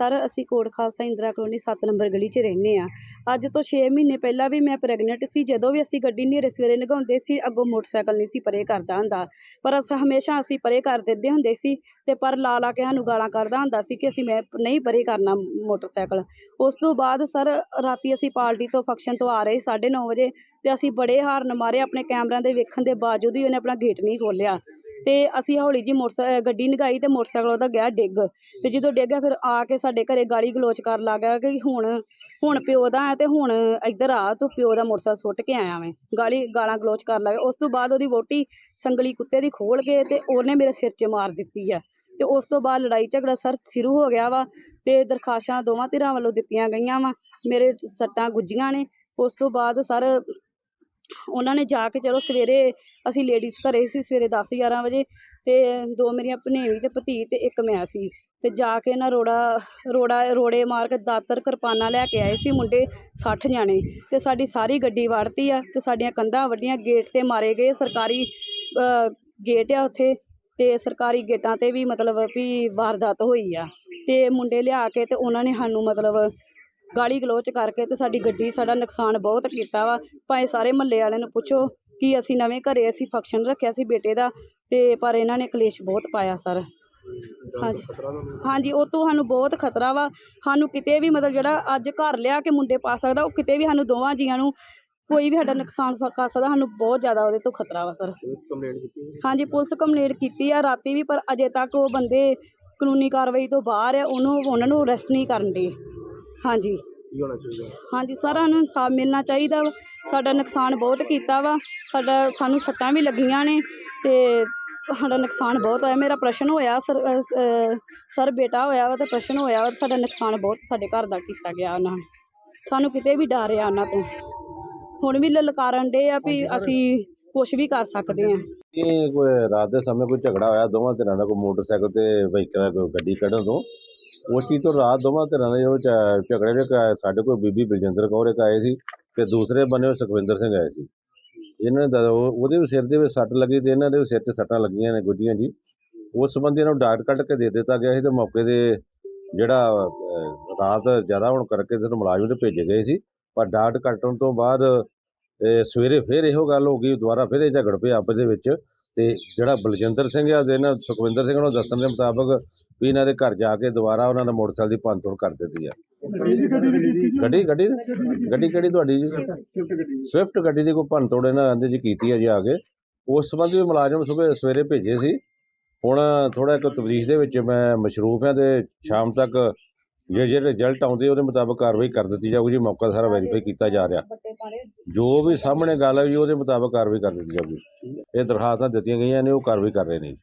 Sir, ਅਸੀਂ Kot Khalsa Indira colony 7 number ਗਲੀ 'ਚ ਰਹਿੰਦੇ ਆ ਅੱਜ ਤੋਂ 6 ਮਹੀਨੇ ਪਹਿਲਾਂ ਵੀ ਮੈਂ ਪ੍ਰੈਗਨੈਂਟ ਸੀ। ਜਦੋਂ ਵੀ ਅਸੀਂ ਗੱਡੀ ਨੇਰੇ ਸਵੇਰੇ ਲੰਘਾਉਂਦੇ ਸੀ, ਅੱਗੋਂ ਮੋਟਰਸਾਈਕਲ ਨਹੀਂ ਸੀ ਪਰੇ ਕਰਦਾ ਹੁੰਦਾ। ਪਰ ਅਸ, ਹਮੇਸ਼ਾ ਅਸੀਂ ਪਰੇ ਕਰ ਦਿੰਦੇ ਹੁੰਦੇ ਸੀ ਤੇ ਪਰ ਲਾ ਲਾ ਕੇ ਸਾਨੂੰ ਗਾਲਾਂ ਕੱਢਦਾ ਹੁੰਦਾ ਸੀ ਕਿ ਅਸੀਂ ਮੈਂ ਨਹੀਂ ਪਰੇ ਕਰਨਾ ਮੋਟਰਸਾਈਕਲ। ਉਸ ਤੋਂ ਬਾਅਦ ਸਰ, ਰਾਤੀ ਅਸੀਂ ਪਾਰਟੀ ਤੋਂ ਫੰਕਸ਼ਨ ਤੋਂ ਆ ਰਹੇ 9:30 ਵਜੇ ਤੇ ਅਸੀਂ ਬੜੇ ਹਾਰਨ ਮਾਰੇ। ਆਪਣੇ ਕੈਮਰਿਆਂ ਦੇ ਵੇਖਣ ਦੇ ਬਾਵਜੂਦ ਹੀ ਉਹਨੇ ਆਪਣਾ ਗੇਟ ਨਹੀਂ ਖੋਲ੍ਹਿਆ। ਤੇ ਅਸੀਂ ਹੌਲੀ ਜੀ ਮੋਟਰਸਾਈਕਲ ਗੱਡੀ ਨਗਾਈ ਤੇ ਮੋਟਰਸਾਈਕਲ ਉਹਦਾ ਗਿਆ ਡਿੱਗ। ਤੇ ਜਦੋਂ ਡਿੱਗਿਆ ਫਿਰ ਆ ਕੇ ਸਾਡੇ ਘਰੇ ਗਾਲੀ ਗਲੋਚ ਕਰਨ ਲੱਗ ਗਿਆ ਕਿ ਹੁਣ ਹੁਣ ਪਿਓ ਦਾ ਹੈ ਤੇ ਹੁਣ ਇੱਧਰ ਆ ਤੂੰ ਪਿਓ ਦਾ ਮੋਟਰਸਾਈਕਲ ਸੁੱਟ ਕੇ ਆਇਆ ਮੈਂ ਗਾਲੀ ਗਾਲਾਂ ਗਲੋਚ ਕਰਨ ਲੱਗ ਗਿਆ। ਉਸ ਤੋਂ ਬਾਅਦ ਉਹਦੀ ਵੋਟੀ ਸੰਗਲੀ ਕੁੱਤੇ ਦੀ ਖੋਲ ਕੇ ਤੇ ਉਹਨੇ ਮੇਰੇ ਸਿਰ 'ਚ ਮਾਰ ਦਿੱਤੀ ਆ ਤੇ ਉਸ ਤੋਂ ਬਾਅਦ ਲੜਾਈ ਝਗੜਾ ਸਰ ਸ਼ੁਰੂ ਹੋ ਗਿਆ ਵਾ ਤੇ ਦਰਖਾਸ਼ਾਂ ਦੋਵਾਂ ਧਿਰਾਂ ਵੱਲੋਂ ਦਿੱਤੀਆਂ ਗਈਆਂ ਵਾ। ਮੇਰੇ ਸੱਟਾਂ ਗੁੱਜੀਆਂ ਨੇ। ਉਸ ਤੋਂ ਬਾਅਦ ਸਰ ਉਹਨਾਂ ਨੇ ਜਾ ਕੇ ਚਲੋ ਸਵੇਰੇ ਅਸੀਂ ਲੇਡੀਜ਼ ਘਰੇ ਸੀ, ਸਵੇਰੇ 10 11 ਵਜੇ ਤੇ ਦੋ ਮੇਰੀਆਂ ਭਨੇਵੀ ਤੇ ਭਤੀ ਤੇ ਇੱਕ ਮੈਂ ਸੀ। ਤੇ ਜਾ ਕੇ ਨਾ ਰੋੜਾ ਰੋੜਾ, ਰੋੜੇ ਮਾਰ ਕੇ ਦਾਤਰ ਕਿਰਪਾਨਾਂ ਲੈ ਕੇ ਆਏ ਸੀ ਮੁੰਡੇ 60 ਜਾਣੇ। ਤੇ ਸਾਡੀ ਸਾਰੀ ਗੱਡੀ ਵੜਤੀ ਆ ਤੇ ਸਾਡੀਆਂ ਕੰਧਾਂ ਵੱਡੀਆਂ ਗੇਟ ਤੇ ਮਾਰੇ ਗਏ ਸਰਕਾਰੀ ਗੇਟ ਆ ਉੱਥੇ ਤੇ ਸਰਕਾਰੀ ਗੇਟਾਂ ਤੇ ਵੀ ਮਤਲਬ ਵੀ ਵਾਰਦਾਤ ਹੋਈ ਆ। ਤੇ ਮੁੰਡੇ ਲਿਆ ਕੇ ਤੇ ਉਹਨਾਂ ਨੇ ਸਾਨੂੰ ਮਤਲਬ ਗਾਲੀ ਗਲੋਚ ਕਰਕੇ ਤੇ ਸਾਡੀ ਗੱਡੀ ਸਾਡਾ ਨੁਕਸਾਨ ਬਹੁਤ ਕੀਤਾ ਵਾ। ਭਾਵੇਂ ਸਾਰੇ ਮਹੱਲੇ ਵਾਲਿਆਂ ਨੂੰ ਪੁੱਛੋ ਕਿ ਅਸੀਂ ਨਵੇਂ ਘਰੇ ਅਸੀਂ ਫੰਕਸ਼ਨ ਰੱਖਿਆ ਸੀ ਬੇਟੇ ਦਾ ਤੇ ਪਰ ਇਹਨਾਂ ਨੇ ਕਲੇਸ਼ ਬਹੁਤ ਪਾਇਆ ਸਰ। ਹਾਂਜੀ। ਹਾਂਜੀ ਉਹ ਤੋਂ ਸਾਨੂੰ ਬਹੁਤ ਖਤਰਾ ਵਾ। ਸਾਨੂੰ ਕਿਤੇ ਵੀ ਮਤਲਬ ਜਿਹੜਾ ਅੱਜ ਘਰ ਲਿਆ ਕੇ ਮੁੰਡੇ ਪਾ ਸਕਦਾ ਉਹ ਕਿਤੇ ਵੀ ਸਾਨੂੰ ਦੋਵਾਂ ਜੀਆਂ ਨੂੰ ਕੋਈ ਵੀ ਸਾਡਾ ਨੁਕਸਾਨ ਕਰ ਸਕਦਾ ਸਾਨੂੰ ਬਹੁਤ ਜ਼ਿਆਦਾ ਉਹਦੇ ਤੋਂ ਖਤਰਾ ਵਾ ਸਰ। ਹਾਂਜੀ ਪੁਲਿਸ ਕੰਪਲੇਂਟ ਕੀਤੀ ਆ ਰਾਤੀ ਵੀ ਪਰ ਅਜੇ ਤੱਕ ਉਹ ਬੰਦੇ ਕਾਨੂੰਨੀ ਕਾਰਵਾਈ ਤੋਂ ਬਾਹਰ ਆ ਉਹਨੂੰ ਉਹਨਾਂ ਨੂੰ ਅਰੈਸਟ ਨਹੀਂ ਕਰਨ ਦੇ। ਹਾਂਜੀ। ਕੀ ਹੋਣਾ ਚਾਹੀਦਾ? ਹਾਂਜੀ ਸਰ ਸਾਨੂੰ ਇਨਸਾਫ ਮਿਲਣਾ ਚਾਹੀਦਾ ਵਾ। ਸਾਡਾ ਨੁਕਸਾਨ ਬਹੁਤ ਕੀਤਾ ਵਾ। ਸਾਡਾ ਸਾਨੂੰ ਸੱਟਾਂ ਵੀ ਲੱਗੀਆਂ ਨੇ ਤੇ ਸਾਡਾ ਨੁਕਸਾਨ ਬਹੁਤ ਹੋਇਆ। ਮੇਰਾ ਪ੍ਰਸ਼ਨ ਹੋਇਆ ਸਰ ਸਰ ਬੇਟਾ ਹੋਇਆ ਵਾ ਤੇ ਪ੍ਰਸ਼ਨ ਹੋਇਆ ਵਾ ਤੇ ਸਾਡਾ ਨੁਕਸਾਨ ਬਹੁਤ ਸਾਡੇ ਘਰ ਦਾ ਕੀਤਾ ਗਿਆ ਉਹਨਾਂ ਨੇ। ਸਾਨੂੰ ਕਿਤੇ ਵੀ ਡਰ ਆ ਉਹਨਾਂ ਤੋਂ। ਹੁਣ ਵੀ ਲਲਕਾਰਨ ਦੇ ਆ ਵੀ ਅਸੀਂ ਕੁਝ ਵੀ ਕਰ ਸਕਦੇ ਹਾਂ। ਇਹ ਕੋਈ ਰਾਤ ਦੇ ਸਮੇਂ ਕੋਈ ਝਗੜਾ ਹੋਇਆ ਦੋਵਾਂ ਧਿਰਾਂ ਦਾ ਕੋਈ ਮੋਟਰਸਾਈਕਲ ਤੇ ਵਹੀਕਲ ਕੋਈ ਗੱਡੀ ਕੱਢਣ ਤੋਂ? ਉਸ ਚੀਜ਼ ਤੋਂ ਰਾਤ ਦੋਵਾਂ ਧਿਰਾਂ ਦੇ ਜੋ ਝਗੜੇ ਦੇ ਸਾਡੇ ਕੋਲ ਬੀਬੀ ਬਲਜਿੰਦਰ ਕੌਰ ਇੱਕ ਆਏ ਸੀ ਤੇ ਦੂਸਰੇ ਬੰਨੇ ਸੁਖਵਿੰਦਰ ਸਿੰਘ ਆਏ ਸੀ। ਇਹਨਾਂ ਨੇ ਉਹਦੇ ਵੀ ਸਿਰ ਦੇ ਵਿੱਚ ਸੱਟ ਲੱਗੀ ਤੇ ਇਹਨਾਂ ਦੇ ਵੀ ਸਿਰ 'ਚ ਸੱਟਾਂ ਲੱਗੀਆਂ ਨੇ ਗੁੱਜੀਆਂ ਜੀ। ਉਸ ਸੰਬੰਧੀ ਇਹਨਾਂ ਨੂੰ ਡਾਕਟਰ ਕੱਢ ਕੇ ਦੇ ਦਿੱਤਾ ਗਿਆ ਸੀ ਤੇ ਮੌਕੇ ਦੇ ਜਿਹੜਾ ਰਾਤ ਜ਼ਿਆਦਾ ਹੋਣ ਕਰਕੇ ਤੇ ਮੁਲਾਜ਼ਮ ਤੇ ਭੇਜੇ ਗਏ ਸੀ। ਪਰ ਡਾਕਟਰ ਕੱਟਣ ਤੋਂ ਬਾਅਦ ਸਵੇਰੇ ਫਿਰ ਇਹੋ ਗੱਲ ਹੋ ਗਈ, ਦੁਬਾਰਾ ਫਿਰ ਇਹ ਝਗੜ ਪਏ ਆਪਸ ਦੇ ਵਿੱਚ। ਤੇ ਜਿਹੜਾ ਬਲਜਿੰਦਰ ਸਿੰਘ ਆ ਤੇ ਇਹਨਾਂ ਸੁਖਵਿੰਦਰ ਸਿੰਘ ਨੂੰ ਦੱਸਣ ਦੇ ਮੁਤਾਬਕ ਵੀ ਇਹਨਾਂ ਦੇ ਘਰ ਜਾ ਕੇ ਦੁਬਾਰਾ ਉਹਨਾਂ ਨੇ ਮੋਟਰਸਾਈਕਲ ਦੀ ਭੰਨਤੋੜ ਕਰ ਦਿੱਤੀ ਆ। ਗੱਡੀ ਗੱਡੀ ਗੱਡੀ ਕਿਹੜੀ ਤੁਹਾਡੀ ਜੀ? ਸਵਿਫਟ ਗੱਡੀ ਦੀ ਕੋਈ ਭੰਨਤੋੜ ਇਹਨਾਂ ਆਂਦੇ ਜੀ ਕੀਤੀ ਆ ਜੀ ਆ ਕੇ। ਉਸ ਸੰਬੰਧੀ ਵੀ ਮੁਲਾਜ਼ਮ ਸਵੇਰੇ ਸਵੇਰੇ ਭੇਜੇ ਸੀ। ਹੁਣ ਥੋੜਾ ਇੱਕ ਤਬਦੀਸ਼ ਦੇ ਵਿੱਚ ਮੈਂ ਮਸ਼ਰੂਫ ਹਾਂ ਤੇ ਸ਼ਾਮ ਤੱਕ ਜੇ ਜੇ ਰਿਜ਼ਲਟ ਆਉਂਦੇ ਉਹਦੇ ਮੁਤਾਬਕ ਕਾਰਵਾਈ ਕਰ ਦਿੱਤੀ ਜਾਊਗੀ ਜੀ, ਮੌਕਾ ਸਾਰਾ ਵੈਰੀਫਾਈ ਕੀਤਾ ਜਾ ਰਿਹਾ। ਜੋ ਵੀ ਸਾਹਮਣੇ ਗੱਲ ਹੈ ਜੀ, ਉਹਦੇ ਮੁਤਾਬਕ ਕਾਰਵਾਈ ਕਰ ਦਿੱਤੀ ਜਾਊਗੀ। ਇਹ ਦਰਖਾਸਤਾਂ ਦਿੱਤੀਆਂ ਗਈਆਂ ਨੇ ਉਹ ਕਾਰਵਾਈ ਕਰ ਰਹੇ ਨੇ।